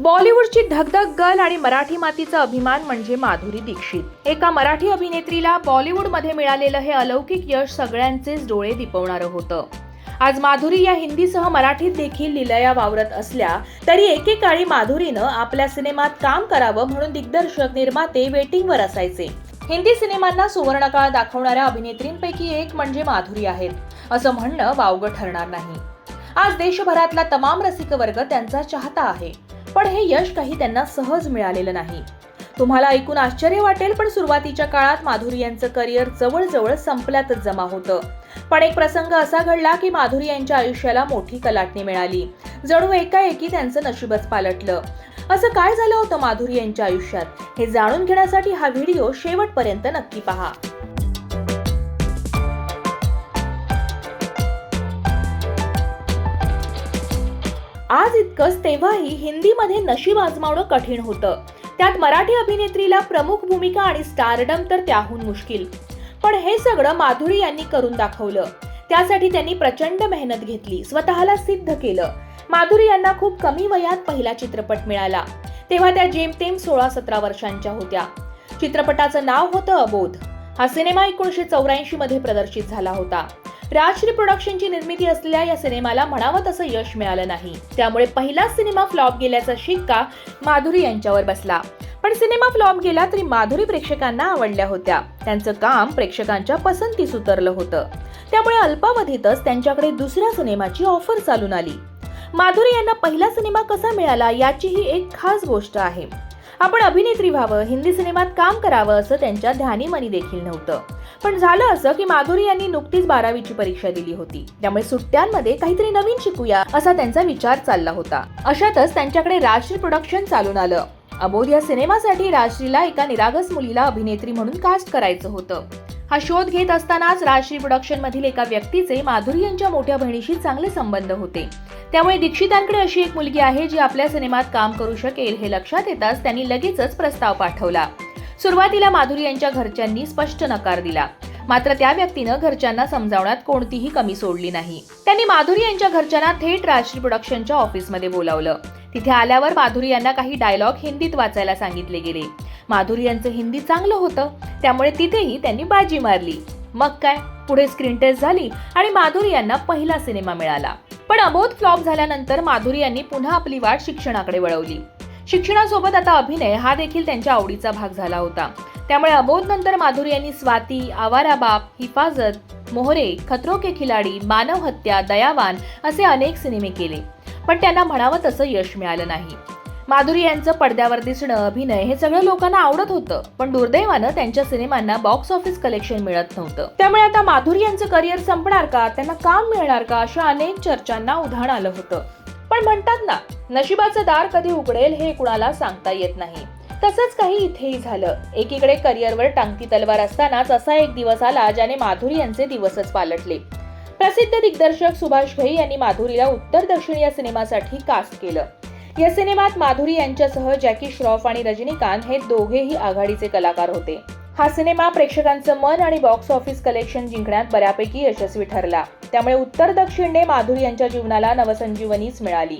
बॉलिवूडची धगधग गर्ल आणि मराठी मातीचा अभिमान म्हणजे माधुरी दीक्षित. एका मराठी अभिनेत्रीला बॉलिवूडमध्ये मिळालेलं हे अलौकिक यश सगळ्यांचेच डोळे दिपवणारं होतं. आज माधुरी या हिंदीसह मराठीत देखील लिलया वावरत असल्या तरी एकेकाळी माधुरीनं आपल्या सिनेमात काम करावं म्हणून दिग्दर्शक निर्माते वेटिंगवर असायचे. हिंदी सिनेमांना सुवर्णकाळ दाखवणाऱ्या अभिनेत्रींपैकी एक म्हणजे माधुरी आहेत असं म्हणणं वावगं ठरणार नाही. आज देशभरातला तमाम रसिक वर्ग त्यांचा चाहता आहे. पण हे यश काही त्यांना सहज मिळालेलं नाही. तुम्हाला ऐकून आश्चर्य वाटेल पण सुरुवातीच्या काळात माधुरी यांचं करिअर जवळजवळ संपल्यातच जमा होतं. पण एक प्रसंग असा घडला की माधुरी यांच्या आयुष्याला मोठी कलाटणी मिळाली. जणू एकाएकी त्यांचं नशीबच पालटलं. असं काय झालं होतं माधुरी यांच्या आयुष्यात? हे जाणून घेण्यासाठी हा व्हिडिओ शेवटपर्यंत नक्की पहा. आज इतकंच तेव्हाही हिंदीमध्ये नशीब आजमावणं कठीण होतं. त्यात मराठी अभिनेत्रीला प्रमुख भूमिका आणि स्टारडम तर त्याहून मुश्किल. पण हे सगळं माधुरी यांनी करून दाखवलं. त्यासाठी त्यांनी प्रचंड मेहनत घेतली स्वतःला सिद्ध केलं. माधुरी यांना खूप कमी वयात पहिला चित्रपट मिळाला. तेव्हा त्या जेमतेम सोळा सतरा वर्षांच्या होत्या. चित्रपटाचं नाव होतं अबोध. हा सिनेमा एकोणीसशे चौऱ्याऐंशी मध्ये प्रदर्शित झाला होता. राजश्री प्रोडक्शनची निर्मिती असलेल्या या सिनेमाला म्हणावं तसं यश मिळालं नाही. त्यामुळे पहिलाच सिनेमा फ्लॉप गेल्याचा शिक्का माधुरी यांच्यावर बसला. पण सिनेमा फ्लॉप गेला तरी माधुरी प्रेक्षकांना आवडल्या होत्या. त्यांचं काम प्रेक्षकांच्या पसंतीस उतरलं होतं. त्यामुळे अल्पावधीतच त्यांच्याकडे दुसऱ्या सिनेमाची ऑफर चालून आली. माधुरी यांना पहिला सिनेमा कसा मिळाला याची ही एक खास गोष्ट आहे. आपण अभिनेत्री व्हावं हिंदी सिनेमात काम करावं असं त्यांच्या ध्यानीमनी देखील नव्हतं. पण झालं असं की माधुरी यांनी नुकतीच बारावीची परीक्षा दिली होती. त्यामुळे सुट्ट्यांमध्ये काहीतरी नवीन शिकूया असा त्यांचा विचार चालला होता. अशातच त्यांच्याकडे राजश्री प्रोडक्शन चालून आलं. अबोध या सिनेमासाठी राजश्रीला एका निरागस मुलीला अभिनेत्री म्हणून कास्ट करायचं होतं. हा शोध घेत असतानाच राजश्री प्रोडक्शन मधील एका व्यक्तीचे माधुरी यांच्या मोठ्या बहिणीशी चांगले संबंध होते. त्यामुळे दीक्षितांकडे अशी एक मुलगी आहे जी आपल्या सिनेमात काम करू शकेल हे लक्षात येताच त्यांनी लगेचच प्रस्ताव पाठवला. सुरुवातीला माधुरी यांच्या घरच्यांनी स्पष्ट नकार दिला. मात्र त्या व्यक्तीनं घरच्यांना समजावण्यात कोणतीही कमी सोडली नाही. त्यांनी माधुरी यांच्या घरच्यांना थेट राजश्री प्रोडक्शनच्या ऑफिसमध्ये बोलावलं. तिथे आल्यावर माधुरी यांना काही डायलॉग हिंदीत वाचायला सांगितले गेले. माधुरी यांचं हिंदी चांगलं होतं त्यामुळे तिथेही त्यांनी बाजी मारली. मग काय? पुढे स्क्रीन टेस्ट झाली आणि माधुरी यांना पहिला सिनेमा मिळाला. पण अबोध फ्लॉप झाल्यानंतर माधुरी यांनी पुन्हा आपली वाट शिक्षणाकडे वळवली. शिक्षणासोबत आता अभिनय हा देखील त्यांच्या आवडीचा भाग झाला होता. त्यामुळे अबोध नंतर माधुरी यांनी स्वाती आवारा बाप हिफाजत मोहरे खतरो के खिलाडी मानव हत्या दयावान असे अनेक सिनेमे केले. पण त्यांना म्हणावं तसं यश मिळालं नाही. माधुरी यांचं पडद्यावर दिसणं अभिनय हे सगळं लोकांना आवडत होतं पण दुर्दैवानं त्यांच्या सिनेमांना बॉक्स ऑफिस कलेक्शन मिळत नव्हतं. त्यामुळे आता माधुरी यांचं करिअर संपणार का त्यांना काम मिळणार का अशा अनेक चर्चांना उधाण आलं होतं. पण म्हणतात ना नशिबाचं दार कधी उघडेल हे कुणाला सांगता येत नाही. तसंच काही इथेही झालं. एकीकडे करिअरवर टांगती तलवार असतानाच असा एक दिवस आला ज्याने माधुरी यांचे दिवसच पालटले. प्रसिद्ध दिग्दर्शक सुभाष घई यांनी माधुरीला उत्तर दक्षिण या सिनेमासाठी कास्ट केलं. या सिनेमात माधुरी यांच्यासह जॅकी श्रॉफ आणि रजनीकांत हे दोघेही आघाडीचे कलाकार होते. हा सिनेमा प्रेक्षकांचं मन आणि बॉक्स ऑफिस कलेक्शन जिंकण्यात बऱ्यापैकी यशस्वी ठरला. त्यामुळे उत्तर दक्षिणने माधुरी यांच्या जीवनाला नवसंजीवनीच मिळाली.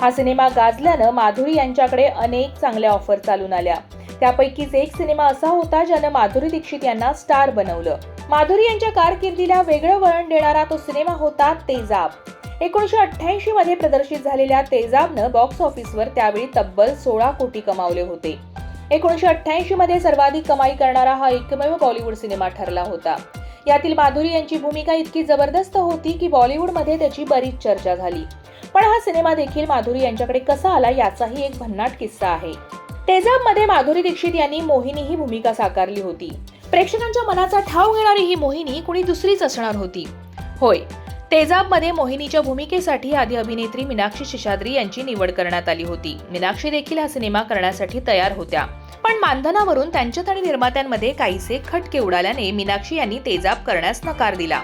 हा सिनेमा गाजल्यानं माधुरी यांच्याकडे अनेक चांगल्या ऑफर चालून आल्या. त्यापैकीच एक सिनेमा असा होता ज्यानं माधुरी दीक्षित यांना स्टार बनवलं. माधुरी यांच्या कारकिर्दीला वेगळं वळण देणारा तो सिनेमा होता तेजाब. एकोणीशे अठ्ठ्याऐंशी मध्ये प्रदर्शित झालेल्या तेजाबनं बॉक्स ऑफिसवर त्यावेळी तब्बल सोळा कोटी कमावले होते. एकोणीशे अठ्ठ्याऐंशी मध्ये सर्वाधिक कमाई करणारा हा एकमेव बॉलिवूड सिनेमा ठरला होता. यातील माधुरी यांची भूमिका इतकी जबरदस्त होती की बॉलिवूडमध्ये त्याची बरीच चर्चा झाली. पण हा सिनेमा देखील माधुरी यांच्याकडे कसा आला याचाही एक भन्नाट किस्सा आहे. तेजाबमध्ये माधुरी दीक्षित यांनी मोहिनी ही भूमिका साकारली होती. प्रेक्षकांच्या मनाचा ठाव घेणारी ही मोहिनी कुणी दुसरीच असणार होती. होय तेजाबमध्ये मोहिनीच्या भूमिकेसाठी आधी अभिनेत्री मीनाक्षी शेषाद्री यांची निवड करण्यात आली होती. मीनाक्षी देखील हा सिनेमा करण्यासाठी तयार होत्या. पण मानधनावरून त्यांच्यात आणि निर्मात्यांमध्ये काहीसे खटके उडाल्याने मीनाक्षी यांनी तेजाब करण्यास नकार दिला.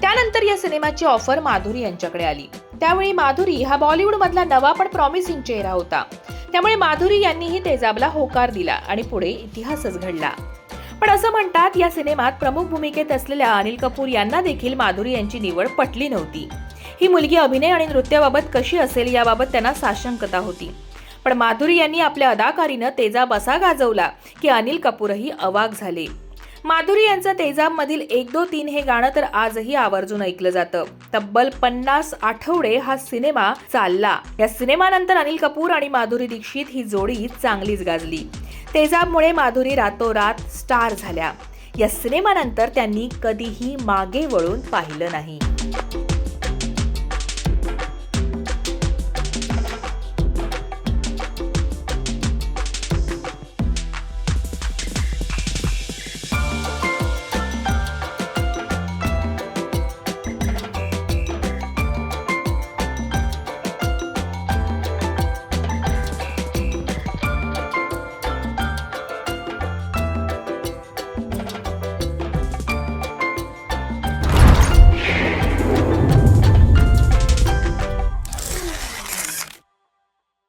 त्यानंतर या सिनेमाची ऑफर माधुरी यांच्याकडे आली. त्यावेळी माधुरी हा बॉलिवूड मधला नवा पण प्रॉमिसिंग चेहरा होता. त्यामुळे माधुरी यांनीही तेजाबला होकार दिला आणि पुढे इतिहासच घडला. पण असं म्हणतात या सिनेमात प्रमुख भूमिकेत असलेल्या अनिल कपूर यांना देखील माधुरी यांची निवड पटली नव्हती. ही मुलगी अभिनय आणि नृत्याबाबत कशी असेल याबाबत त्यांना साशंकता होती. पण माधुरी यांनी आपल्या अदाकारीनं तेजाब असा गाजवला की अनिल कपूरही अवाक झाले. माधुरी यांचं तेजाबमधील एक दो तीन हे गाणं तर आजही आवर्जून ऐकलं जातं. तब्बल पन्नास आठवडे हा सिनेमा चालला. या सिनेमानंतर अनिल कपूर आणि माधुरी दीक्षित ही जोडी चांगलीच गाजली. तेजामुळे माधुरी रातोरात स्टार झाल्या. या सिनेमानंतर त्यांनी कधीही मागे वळून पाहिलं नाही.